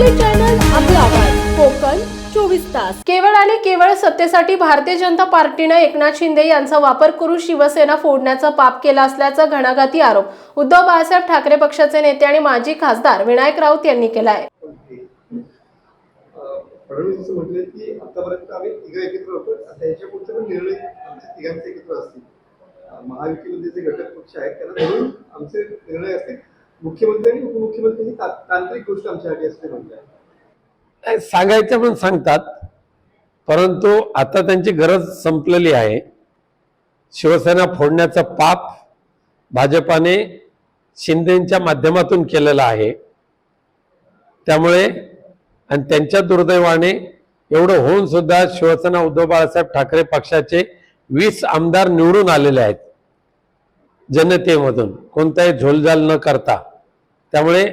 आपले चॅनल आपला आवाज कोकण चोवीस तास. केवळ आणि केवळ सत्तेसाठी भारतीय जनता पार्टीनं एकनाथ शिंदे यांचा वापर करून शिवसेना फोडण्याचा पाप केला असल्याचा घणाघाती आरोप उद्धव बाळासाहेब ठाकरे पक्षाचे नेते आणि माजी खासदार विनायक राऊत यांनी केला आहे फडणवीस म्हटले की आतापर्यंत आम्ही तिघा एकत्र होतो. आता याच्या पुढचे पण निर्णय तिघांचे एकत्र असतील. महायुतीमध्ये जे घटक पक्ष आहेत त्यांना धरून आमचे निर्णय असतील. मुख्यमंत्री आणि उपमुख्यमंत्री तांत्रिक गोष्ट आमच्यासाठी असते म्हणजे सांगायचं पण सांगतात परंतु आता त्यांची गरज संपलेली आहे. शिवसेना फोडण्याचं पाप भाजपाने शिंदेच्या माध्यमातून केलेलं आहे. त्यामुळे आणि त्यांच्या दुर्दैवाने एवढं होऊन सुद्धा शिवसेना उद्धव बाळासाहेब ठाकरे पक्षाचे वीस आमदार निवडून आलेले आहेत जनतेमधून. कोणताही झोलझाल न करता. त्यामुळे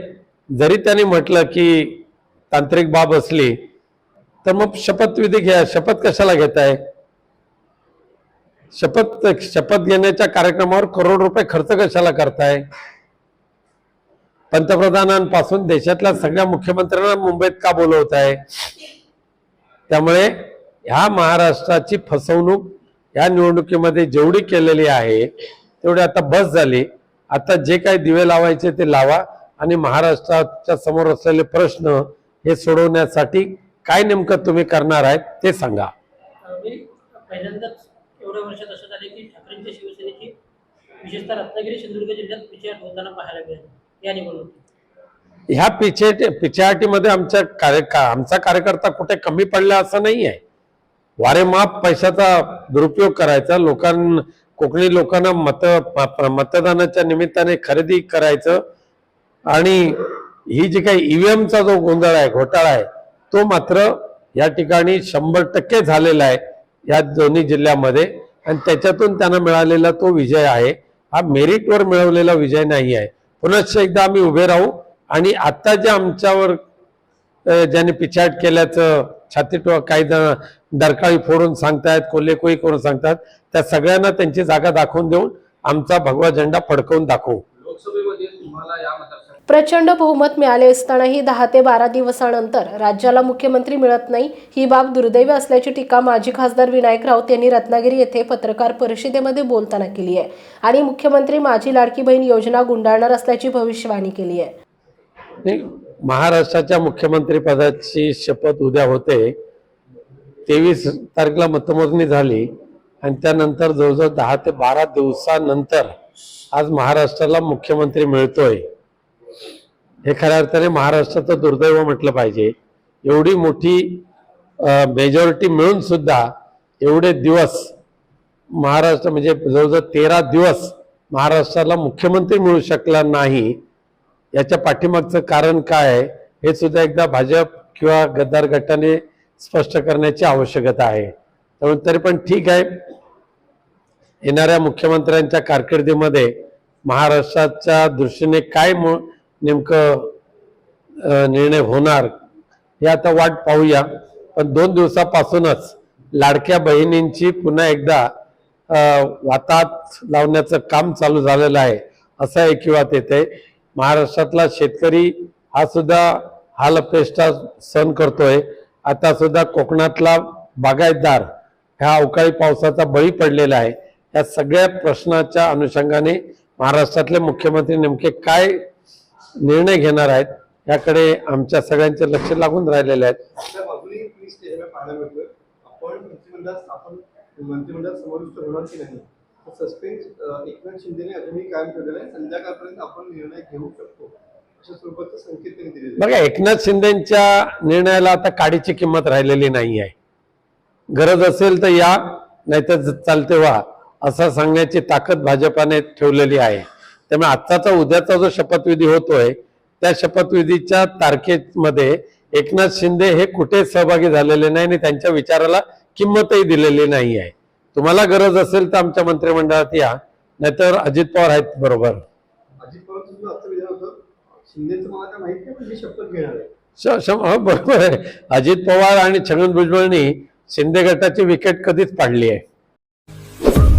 जरी त्यांनी म्हटलं की तांत्रिक बाब असली तर मग शपथविधी घ्या. शपथ कशाला घेताय? शपथ शपथ घेण्याच्या कार्यक्रमावर करोड रुपये खर्च कशाला करताय? पंतप्रधानांपासून देशातल्या सगळ्या मुख्यमंत्र्यांना मुंबईत का बोलवत आहे त्यामुळे ह्या महाराष्ट्राची फसवणूक या निवडणुकीमध्ये जेवढी केलेली आहे तेवढी आता बस झाली. आता जे काही दिवे लावायचे ते लावा. आणि महाराष्ट्राच्या समोर असलेले प्रश्न हे सोडवण्यासाठी काय नेमकं तुम्ही करणार आहेत ते सांगा. पहिल्यांदाच एवढ्या वर्षात असं झाले की ठाकरेंच्या शिवसेनेची विशेषतः रत्नागिरी सिंधुदुर्ग जिल्ह्यात पिछेहाट होताना पाहायला मिळाली. या निवडणुकीत. ह्या पिछे आमच्या कार्य का- आमचा कार्यकर्ता कुठे कमी पडला असं नाही आहे. वारेमाप पैशाचा दुरुपयोग करायचा लोकां कोकणी लोकांना मत मतदानाच्या निमित्ताने खरेदी करायचं आणि ही जी काही ईव्हीएमचा जो गोंधळ आहे घोटाळा आहे तो मात्र या ठिकाणी शंभर टक्के झालेला आहे या दोन्ही जिल्ह्यामध्ये. आणि त्याच्यातून त्यांना मिळालेला तो विजय आहे. हा मेरिटवर मिळवलेला विजय नाही आहे. पुनश्च एकदा आम्ही उभे राहू आणि आत्ता जे आमच्यावर ज्याने ज्यांनी पिछाट केल्याचं छाती काही जण डरकाळी फोडून सांगतायत कोल्हेकोई करून सांगतात त्या सगळ्यांना त्यांची जागा दाखवून देऊन आमचा भगवा झेंडा फडकवून दाखवू. लोकसभेमध्ये तुम्हाला प्रचंड बहुमत मिळाले असतानाही दहा ते बारा दिवसानंतर राज्याला मुख्यमंत्री मिळत नाही ही बाब दुर्दैवी असल्याची टीका माजी खासदार विनायक राऊत यांनी रत्नागिरी येथे पत्रकार परिषदेमध्ये बोलताना केली आहे आणि मुख्यमंत्री माझी लाडकी बहीण योजना गुंडाळणार असल्याची भविष्यवाणी केली आहे. महाराष्ट्राच्या मुख्यमंत्री पदाची शपथ उद्या होते. तेवीस तारखेला मतमोजणी झाली आणि त्यानंतर जवळजवळ दहा ते बारा दिवसानंतर आज महाराष्ट्राला मुख्यमंत्री मिळतोय. हे खऱ्या अर्थाने महाराष्ट्राचं दुर्दैव म्हटलं पाहिजे. एवढी मोठी मेजॉरिटी मिळून सुद्धा एवढे दिवस महाराष्ट्र म्हणजे जवळजवळ तेरा दिवस महाराष्ट्राला मुख्यमंत्री मिळू शकला नाही याच्या पाठीमागचं कारण काय आहे हे सुद्धा एकदा भाजप किंवा गद्दार गटाने स्पष्ट करण्याची आवश्यकता आहे. त्यामुळे तरी पण ठीक आहे. येणाऱ्या मुख्यमंत्र्यांच्या कारकिर्दीमध्ये महाराष्ट्राच्या दृष्टीने काय नेमकं निर्णय होणार हे आता वाट पाहूया. पण दोन दिवसापासूनच लाडक्या बहिणींची पुन्हा एकदा वातात लावण्याचं काम चालू झालेलं आहे असं ऐकिवात येते महाराष्ट्रातला शेतकरी हा सुद्धा हालअपेष्टा सहन करतोय. आता सुद्धा कोकणातला बागायतदार ह्या अवकाळी पावसाचा बळी पडलेला आहे. या सगळ्या प्रश्नाच्या अनुषंगाने महाराष्ट्रातले मुख्यमंत्री नेमके काय निर्णय घेणार आहेत. याकडे आमच्या सगळ्यांचे लक्ष लागून राहिलेले आहेत. बघा एकनाथ शिंदेच्या निर्णयाला आता काडीची किंमत राहिलेली नाही आहे गरज असेल तर या नाहीतर चालते व्हा असं सांगण्याची ताकद भाजपाने ठेवलेली आहे. त्यामुळे आत्ताचा उद्याचा जो शपथविधी होतोय त्या शपथविधीच्या तारखेमध्ये एकनाथ शिंदे हे कुठे सहभागी झालेले नाही आणि त्यांच्या विचाराला किंमतही दिलेली नाही आहे. तुम्हाला गरज असेल तर आमच्या मंत्रिमंडळात या नाहीतर अजित पवार आहेत बरोबर. हो, बरोबर आहे. अजित पवार आणि छगन भुजबळनी शिंदे गटाची विकेट कधीच पाडली आहे.